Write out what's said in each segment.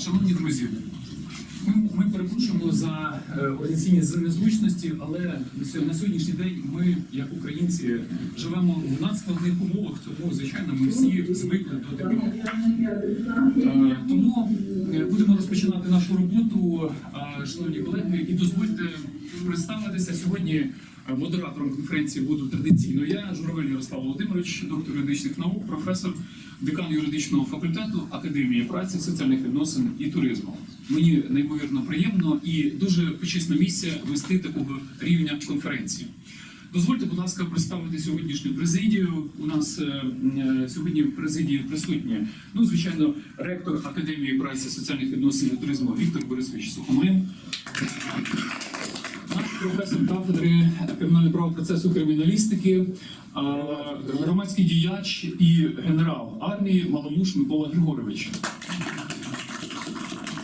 Шановні друзі, ми, ми перепрошуємо за е, організаційні незручності, але на сьогоднішній день ми, як українці, живемо в надскладних умовах, тому звичайно ми всі звикли до таких. Е, Тому е, будемо розпочинати нашу роботу, шановні колеги, і дозвольте представитися сьогодні. Е, Модератором конференції буду традиційно я, Журавель Ярослав Володимирович, доктор юридичних наук, професор, декан юридичного факультету Академії праці, соціальних відносин і туризму. Мені неймовірно приємно і дуже почесна місія вести такого рівня конференції. Дозвольте, будь ласка, представити сьогоднішню президію. У нас е, е, сьогодні в президії присутні, ну, звичайно, ректор Академії праці, соціальних відносин і туризму Віктор Борисович Сухомлин. Професор кафедри кримінального права процесу криміналістики, громадський діяч і генерал армії Маломуш Микола Григорович.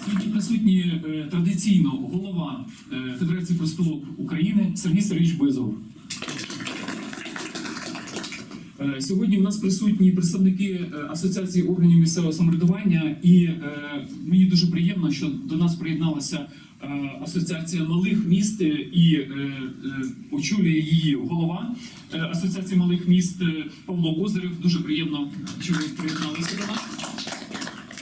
Сьогодні присутні е, традиційно голова е, Федерації профспілок України Сергій Сергійович Безов. Е, Сьогодні у нас присутні представники Асоціації органів місцевого самоврядування, і мені дуже приємно, що до нас приєдналася Асоціація малих міст е, і е, е, очолює її голова е, Асоціації малих міст е, Павло Козирев. Дуже приємно, що ви приєдналися до нас.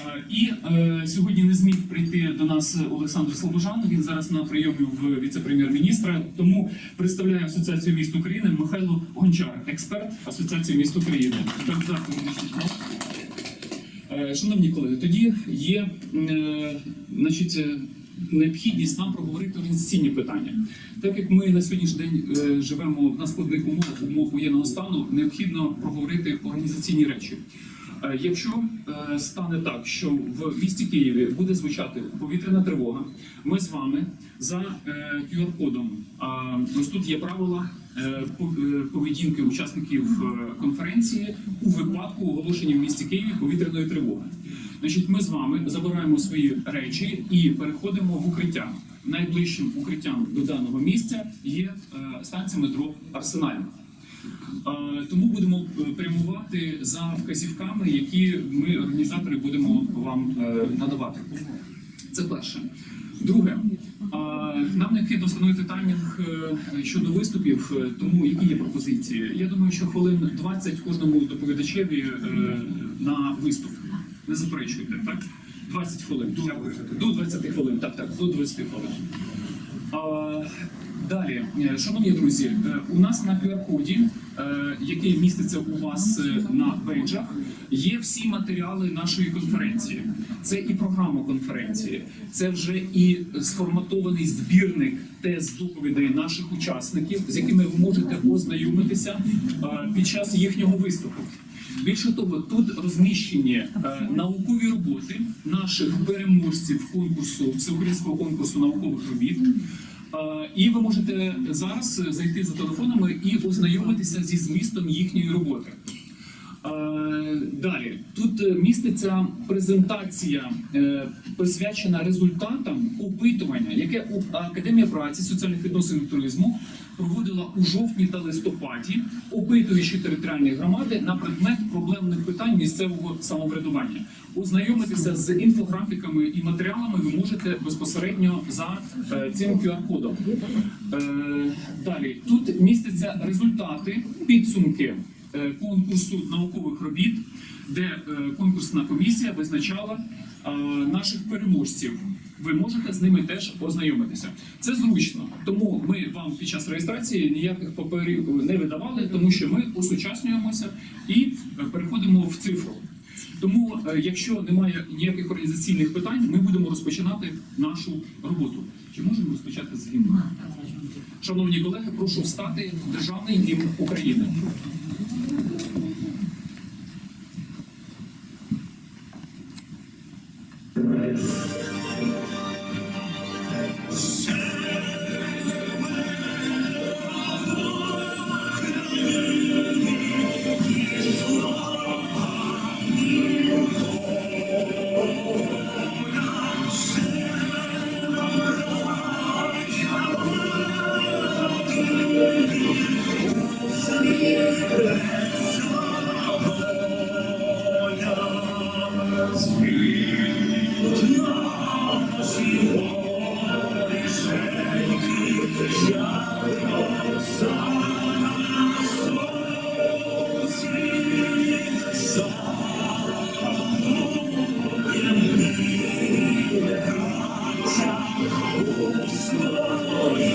Е, І е, сьогодні не зміг прийти до нас Олександр Слобожан. Він зараз на прийомі в віце-прем'єр-міністра. Тому представляє Асоціацію міст України Михайло Гончар, експерт Асоціації міст України. Е, Шановні колеги, тоді є е, значить, е, необхідність нам проговорити організаційні питання. Так як ми на сьогоднішній день е, живемо в наскладних умовах, умов воєнного стану, необхідно проговорити організаційні речі. Е, Якщо е, стане так, що в місті Києві буде звучати повітряна тривога, ми з вами за QR-кодом. Ось тут є правила по- поведінки учасників конференції у випадку оголошення в місті Києві повітряної тривоги. Значить, ми з вами забираємо свої речі і переходимо в укриття. Найближчим укриттям до даного місця є е, станція метро Арсенальна. Е, Тому будемо е, прямувати за вказівками, які ми, організатори, будемо вам надавати. Це перше. Друге, нам необхідно встановити таймінг щодо виступів, тому які є пропозиції. Я думаю, що хвилин 20 кожному доповідачеві на виступ. Не заперечуйте, так? 20 хвилин. Дякую. До 20 хвилин. Так, так, до 20 хвилин. А, Далі, е, шановні друзі, е, у нас на QR-коді, е, який міститься у вас на бейджах, є всі матеріали нашої конференції. Це і програма конференції, це вже і сформатований збірник тез доповідей наших учасників, з якими ви можете ознайомитися під час їхнього виступу. Більше того, тут розміщені е, наукові роботи наших переможців конкурсу всеукраїнського конкурсу наукових робіт. Е, І ви можете зараз зайти за телефонами і ознайомитися зі змістом їхньої роботи. Е, Далі тут е, міститься презентація, е, присвячена результатам опитування, яке Академія праці соціальних відносин і туризму проводила у жовтні та листопаді, опитуючи територіальні громади на предмет проблемних питань місцевого самоврядування. Ознайомитися з інфографіками і матеріалами ви можете безпосередньо за цим QR-кодом. Далі тут містяться результати, підсумки конкурсу наукових робіт, де е, конкурсна комісія визначала е, наших переможців. Ви можете з ними теж ознайомитися. Це зручно, тому ми вам під час реєстрації ніяких паперів не видавали, тому що ми осучаснюємося і е, переходимо в цифру. Тому, е, якщо немає ніяких організаційних питань, ми будемо розпочинати нашу роботу. Чи можемо розпочати з гімну? Шановні колеги, прошу встати державний гімн України. Дякую,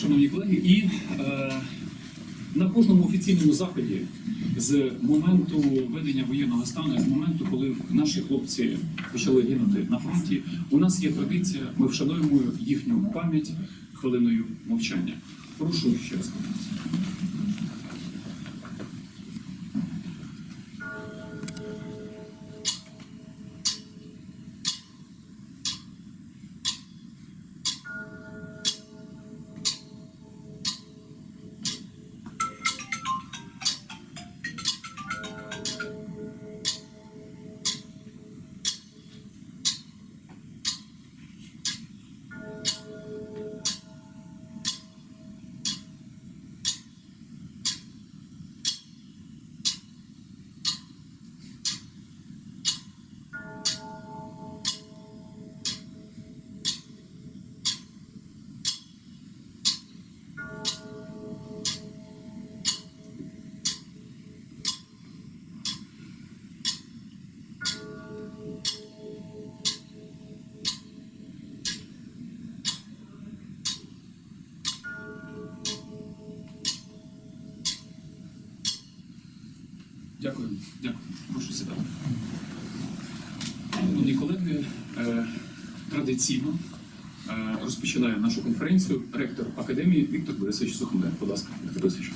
Шановні колеги, і е, на кожному офіційному заході з моменту ведення воєнного стану, з моменту, коли наші хлопці почали гинути на фронті, у нас є традиція, ми вшануємо їхню пам'ять хвилиною мовчання. Прошу ще раз. Дякую, дякую. Прошу сідати. Шановні колеги, е, традиційно е, розпочинає нашу конференцію ректор академії Віктор Борисович Сухомлин. Будь ласка, Віктор Борисович.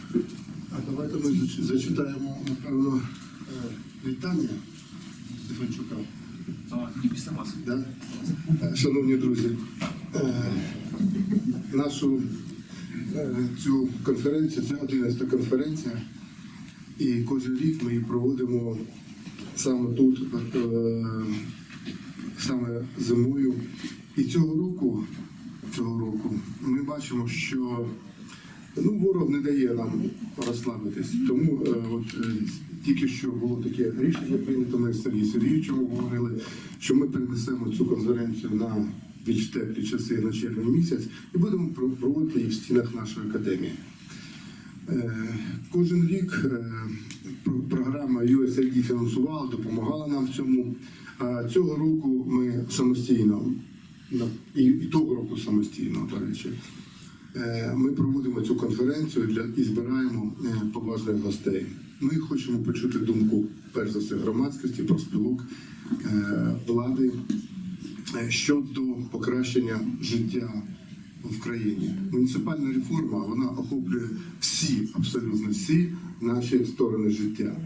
А давайте ми зачитаємо, напевно, е, вітання Стефанчука. Після вас. Да? Шановні друзі, нашу цю конференцію, це 11 конференція, і кожен рік ми її проводимо саме тут, е, саме зимою. І цього року, цього року ми бачимо, що Ну, ворог не дає нам розслабитись. Тому е, от е, тільки що було таке рішення прийнято ми з Сергієм Сергійовичем говорили, що ми перенесемо цю конференцію на більш теплі часи на червень місяць і будемо проводити її в стінах нашої академії. Е, Кожен рік е, про- програма USAID фінансувала, допомагала нам в цьому. Цього року ми самостійно, і, того року самостійно, до речі, е, ми проводимо цю конференцію для і збираємо поважних гостей. Ми хочемо почути думку, перш за все, громадськості, профспілок, влади щодо покращення життя в країні. Муніципальна реформа вона охоплює всі, абсолютно всі наші сторони життя.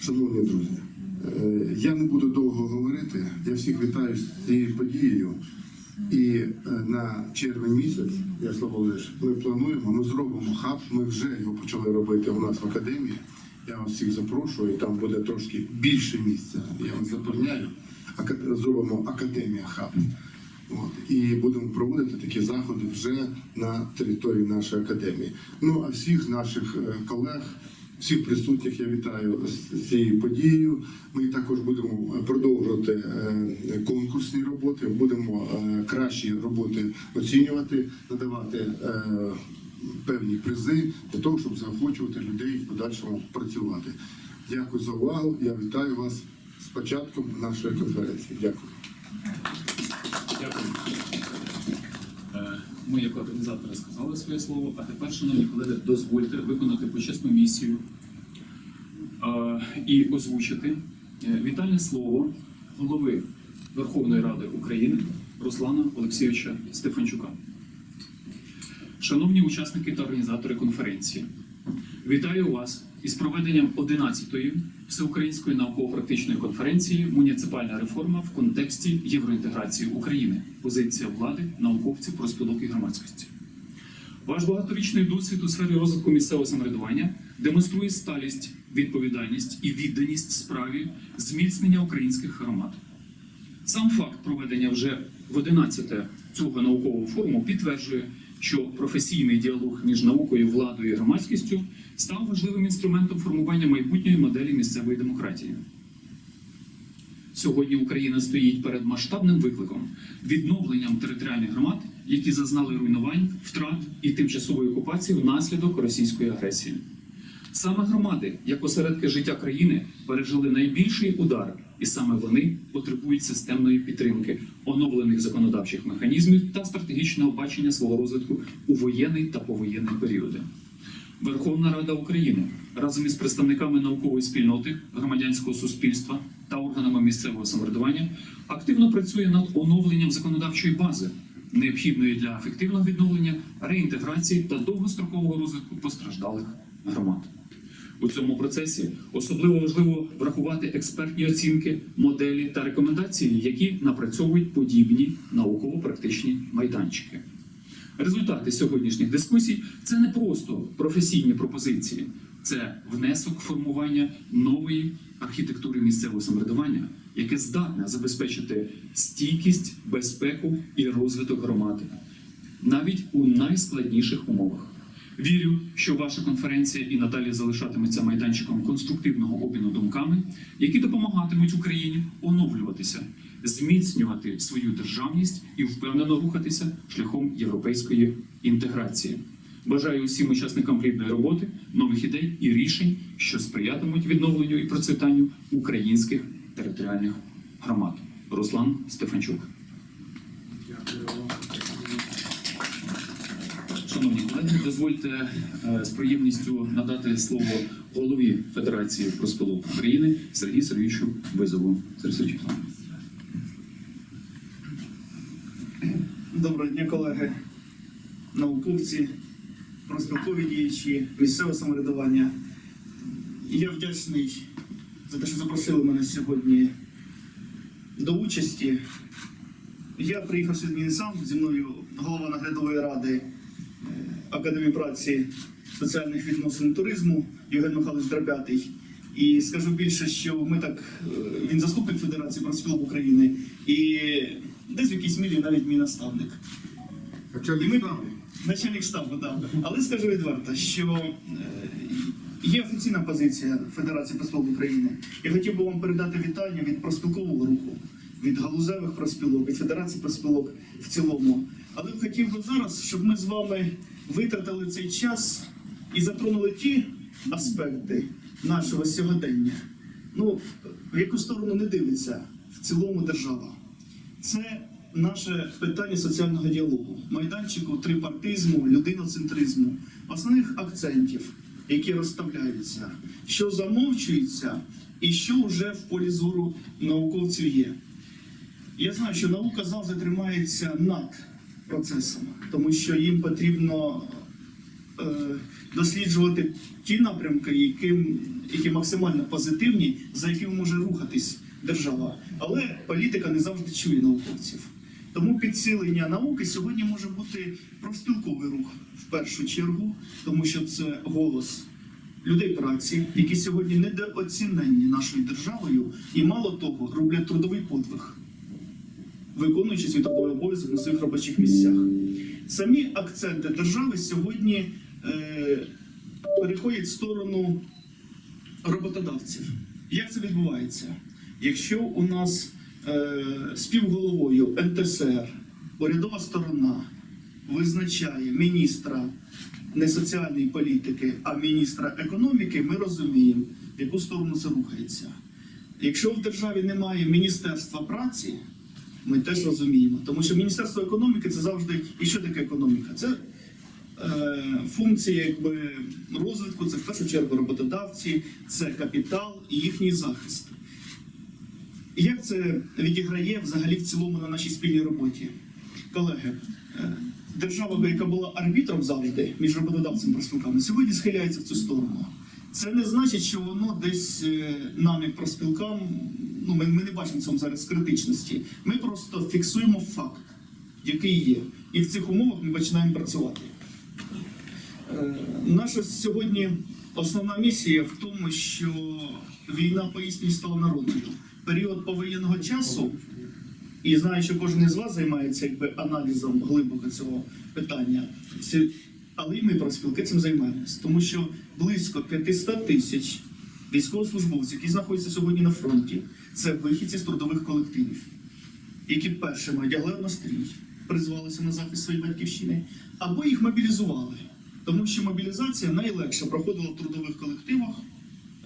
Шановні друзі, е, я не буду довго говорити. Я всіх вітаю з цією подією. І е, на червень місяць, Ярослав Володимирович, ми плануємо, ми зробимо хаб. Ми вже його почали робити у нас в академії. Я вас всіх запрошую, і там буде трошки більше місця. Я вас запевняю. Зробимо академія хаб. От, і будемо проводити такі заходи вже на території нашої академії. Ну а всіх наших е, колег, всіх присутніх я вітаю з цією подією. Ми також будемо продовжувати е, конкурсні роботи, будемо е, кращі роботи оцінювати, надавати. е, Певні призи для того, щоб заохочувати людей в подальшому працювати. Дякую за увагу. Я вітаю вас з початком нашої конференції. Дякую. Дякую. Е, Ми, як організатори, сказали своє слово, а тепер, шановні колеги, дозвольте виконати почесну місію е, і озвучити е, вітальне слово голови Верховної Ради України Руслана Олексійовича Стефанчука. Шановні учасники та організатори конференції, вітаю вас із проведенням 11-ї всеукраїнської науково-практичної конференції Муніципальна реформа в контексті євроінтеграції України. Позиція влади, науковців, профспілок і громадськості. Ваш багаторічний досвід у сфері розвитку місцевого самоврядування демонструє сталість, відповідальність і відданість справі зміцнення українських громад. Сам факт проведення вже в 11-те цього наукового форуму підтверджує, що професійний діалог між наукою, владою і громадськістю став важливим інструментом формування майбутньої моделі місцевої демократії. Сьогодні Україна стоїть перед масштабним викликом відновленням територіальних громад, які зазнали руйнувань, втрат і тимчасової окупації внаслідок російської агресії. Саме громади, як осередки життя країни, пережили найбільший удар, і саме вони потребують системної підтримки, оновлених законодавчих механізмів та стратегічного бачення свого розвитку у воєнний та повоєнний періоди. Верховна Рада України разом із представниками наукової спільноти, громадянського суспільства та органами місцевого самоврядування активно працює над оновленням законодавчої бази, необхідної для ефективного відновлення, реінтеграції та довгострокового розвитку постраждалих громад. У цьому процесі особливо важливо врахувати експертні оцінки, моделі та рекомендації, які напрацьовують подібні науково-практичні майданчики. Результати сьогоднішніх дискусій це не просто професійні пропозиції, це внесок формування нової архітектури місцевого самоврядування, яке здатне забезпечити стійкість, безпеку і розвиток громади навіть у найскладніших умовах. Вірю, що ваша конференція і надалі залишатиметься майданчиком конструктивного обміну думками, які допомагатимуть Україні оновлюватися, зміцнювати свою державність і впевнено рухатися шляхом європейської інтеграції. Бажаю усім учасникам плідної роботи, нових ідей і рішень, що сприятимуть відновленню і процвітанню українських територіальних громад. Руслан Стефанчук. Шановні колеги, дозвольте е, з приємністю надати слово голові Федерації профспілок України Сергію Сергійовичу Визову. Сергій Сергійович, будь ласка. Доброго дня, колеги, науковці, профспілкові діячі, місцеве самоврядування. Я вдячний за те, що запросили мене сьогодні до участі. Я приїхав сьогодні не сам зі мною голова наглядової ради е, Академії праці соціальних відносин туризму Євген Михайлович Дробятий. І скажу більше, що ми так е, він заступник Федерації профспілок України і десь в якійсь мірі навіть мій наставник. І ми начальник штабу, так. Але скажу відверто, що е, є офіційна позиція Федерації профспілок України. Я хотів би вам передати вітання від профспілкового руху, від галузевих профспілок, від Федерації профспілок в цілому. Але хотів би зараз, щоб ми з вами витратили цей час і затронули ті аспекти нашого сьогодення. Ну, в яку сторону не дивиться в цілому держава. Це наше питання соціального діалогу, майданчику трипартизму, людиноцентризму, основних акцентів, які розставляються, що замовчується і що вже в полі зору науковців є. Я знаю, що наука завжди тримається над процесом, тому що їм потрібно е, досліджувати ті напрямки, яким, які максимально позитивні, за якими може рухатись держава. Але політика не завжди чує науковців. Тому підсилення науки сьогодні може бути профспілковий рух в першу чергу, тому що це голос людей праці, які сьогодні недооцінені нашою державою, і мало того, роблять трудовий подвиг виконуючи свій трудовий обов'язок на своїх робочих місцях. Самі акценти держави сьогодні е, переходять в сторону роботодавців. Як це відбувається? Якщо у нас е, співголовою НТСР, урядова сторона визначає міністра не соціальної політики, а міністра економіки, ми розуміємо, в яку сторону це рухається. Якщо в державі немає Міністерства праці, ми теж розуміємо. Тому що Міністерство економіки це завжди. І що таке економіка? Це е, функція якби, розвитку, це в першу чергу роботодавці, це капітал і їхній захист. Як це відіграє взагалі в цілому на нашій спільній роботі? Колеги, е, держава, яка була арбітром завжди між роботодавцем і профспілками, сьогодні схиляється в цю сторону. Це не значить, що воно десь е, нам, як профспілкам, ну ми, ми не бачимо цьому зараз критичності. Ми просто фіксуємо факт, який є. І в цих умовах ми починаємо працювати. Е, Наша сьогодні основна місія в тому, що війна поістині стала народною. Період повоєнного часу, і знаю, що кожен із вас займається якби, аналізом глибоко цього питання. Але і ми профспілки цим займаємося, тому що близько 500 тисяч військовослужбовців, які знаходяться сьогодні на фронті, це вихідці з трудових колективів, які першими одягли однострій, призвалися на захист своєї батьківщини, або їх мобілізували. Тому що мобілізація найлегше проходила в трудових колективах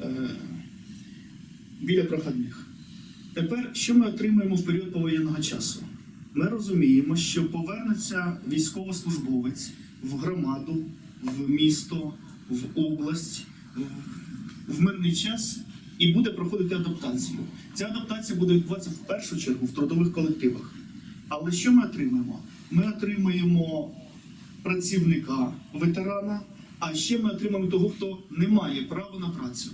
е, біля проходних. Тепер, що ми отримуємо в період повоєнного часу? Ми розуміємо, що повернеться військовослужбовець в громаду, в місто, в область, в- мирний час і буде проходити адаптацію. Ця адаптація буде відбуватися в першу чергу в трудових колективах. Але що ми отримаємо? Ми отримаємо працівника, ветерана, а ще ми отримаємо того, хто не має права на працю.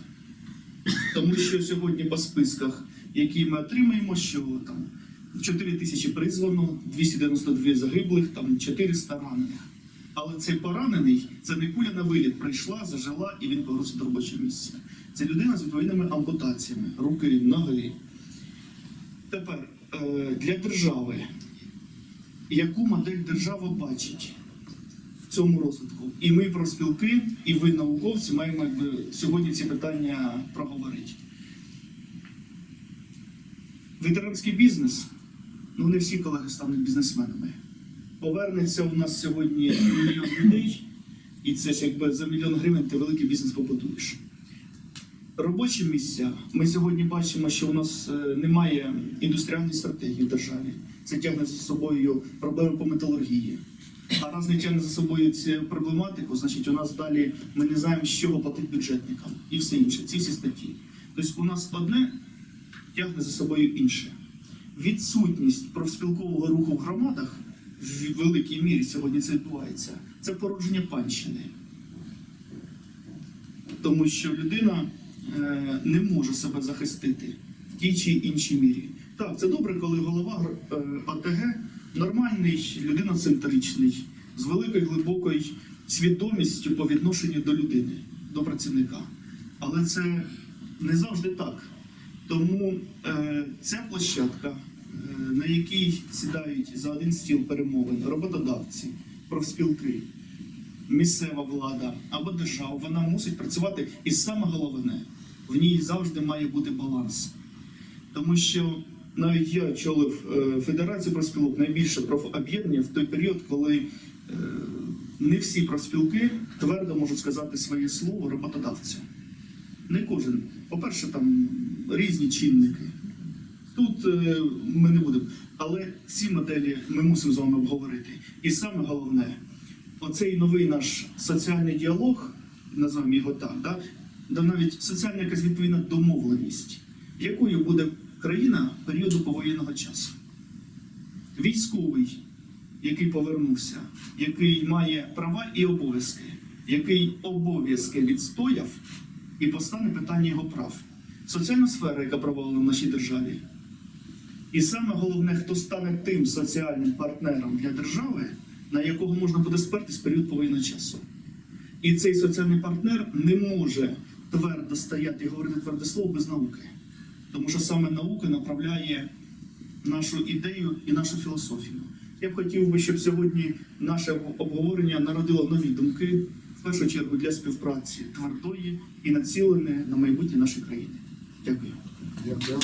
Тому що сьогодні по списках, які ми отримаємо, що там 4 тисячі призвано, 292 загиблих, там 400 ранених. Але цей поранений це не куля на виліт прийшла, зажила і він повернувся до робочого місця. Це людина з відповідними ампутаціями, руки, ноги. Тепер е, для держави, яку модель держава бачить цьому розвитку? І ми профспілки, і ви, науковці, маємо якби, сьогодні ці питання проговорити. Ветеранський бізнес, ну не всі колеги стануть бізнесменами. Повернеться у нас сьогодні мільйон людей, і це ж якби за мільйон гривень ти великий бізнес побудуєш. Робочі місця. Ми сьогодні бачимо, що у нас е, немає індустріальної стратегії в державі. Це тягне за собою проблеми по металургії. А раз не тягне за собою цю проблематику, значить у нас далі ми не знаємо, з чого платити бюджетникам і все інше. Ці всі статті. Тобто у нас одне тягне за собою інше. Відсутність профспілкового руху в громадах в великій мірі сьогодні це відбувається. Це породження панщини. Тому що людина е, не може себе захистити в тій чи іншій мірі. Так, це добре, коли голова е, АТГ нормальний, людиноцентричний, з великою глибокою свідомістю по відношенню до людини, до працівника. Але це не завжди так. Тому е, ця площадка, е, на якій сідають за один стіл перемовин роботодавці, профспілки, місцева влада або держава, вона мусить працювати. І саме головне, в ній завжди має бути баланс. Тому що навіть я очолив е, Федерацію профспілок найбільше профоб'єднання в той період, коли е, не всі профспілки твердо можуть сказати своє слово роботодавцю. Не кожен. По-перше, там різні чинники. Тут е, ми не будемо. Але ці моделі ми мусимо з вами обговорити. І саме головне, оцей новий наш соціальний діалог, називаємо його так, да навіть соціальна якась відповідна домовленість, якою буде країна періоду повоєнного часу. Військовий, який повернувся, який має права і обов'язки, який обов'язки відстояв і постане питання його прав. Соціальна сфера, яка провалена в нашій державі. І саме головне, хто стане тим соціальним партнером для держави, на якого можна буде спертись період повоєнного часу. І цей соціальний партнер не може твердо стояти і говорити тверде слово без науки. Тому що саме наука направляє нашу ідею і нашу філософію. Я б хотів би, щоб сьогодні наше обговорення народило нові думки, в першу чергу для співпраці твердої і націленої на майбутнє нашої країни. Дякую. Дякую.